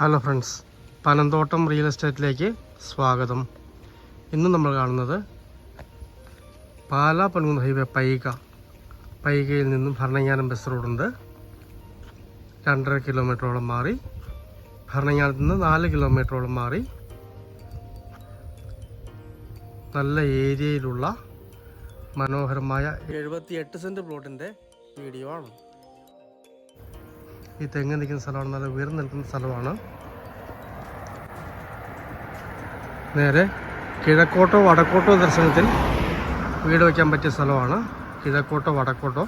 Hello friends Panamthottam real എസ്റ്റേറ്റിലേക്ക് സ്വാഗതം. ഇന്ന് നമ്മൾ കാണുന്നത് പാലാ പൻകുന്ന് ഹൈവേ പൈക. പൈകയിൽ നിന്നും ഭരണങ്ങാനം ബസ് റോഡുണ്ട്. രണ്ടര കിലോമീറ്ററോളം മാറി. ഭരണങ്ങാനത്ത് നിന്ന് നാല് കിലോമീറ്ററോളം മാറി. നല്ല ഏരിയയിലുള്ള മനോഹരമായ എഴുപത്തി എട്ട് സെന്റ് പ്ലോട്ടിന്റെ വീഡിയോ ആണ്. ഈ തെങ്ങ് നിൽക്കുന്ന സ്ഥലമാണ്. നല്ല ഉയർന്നു നിൽക്കുന്ന സ്ഥലമാണ്. നേരെ കിഴക്കോട്ടോ വടക്കോട്ടോ ദർശനത്തിൽ വീട് വയ്ക്കാൻ പറ്റിയ സ്ഥലമാണ്. കിഴക്കോട്ടോ വടക്കോട്ടോ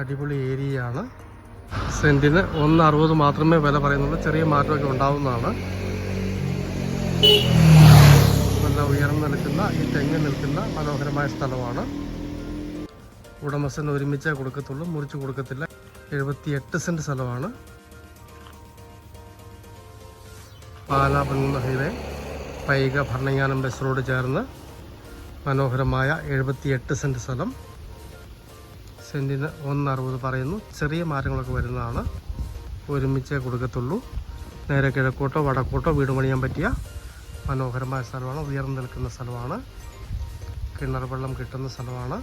അടിപൊളി ഏരിയയാണ്. സെന്റിന് ഒന്ന് അറുപത് മാത്രമേ വില പറയുന്നുള്ളൂ. ചെറിയ മാറ്റമൊക്കെ ഉണ്ടാവുന്നതാണ്. നല്ല ഉയർന്നു നിൽക്കുന്ന ഈ തെങ്ങ് നിൽക്കുന്ന മനോഹരമായ സ്ഥലമാണ്. ഉടമസ്ഥൻ ഒരുമിച്ചേ കൊടുക്കത്തുള്ളൂ. മുറിച്ച് കൊടുക്കത്തില്ല. എഴുപത്തി എട്ട് സെന്റ് സ്ഥലമാണ്. Pala പന്നുന്ന highway Paika Bharananganam bus road ചേർന്ന് മനോഹരമായ എഴുപത്തി എട്ട് സെന്റ് സ്ഥലം. സെന്റിന് ഒന്ന് അറുപത് പറയുന്നു. ചെറിയ മാറ്റങ്ങളൊക്കെ വരുന്നതാണ്. ഒരുമിച്ചേ കൊടുക്കത്തുള്ളൂ. നേരെ കിഴക്കോട്ടോ വടക്കോട്ടോ വീട് പണിയാൻ പറ്റിയ മനോഹരമായ സ്ഥലമാണ്. ഉയർന്നു നിൽക്കുന്ന സ്ഥലമാണ്. കിണർ വെള്ളം കിട്ടുന്ന സ്ഥലമാണ്.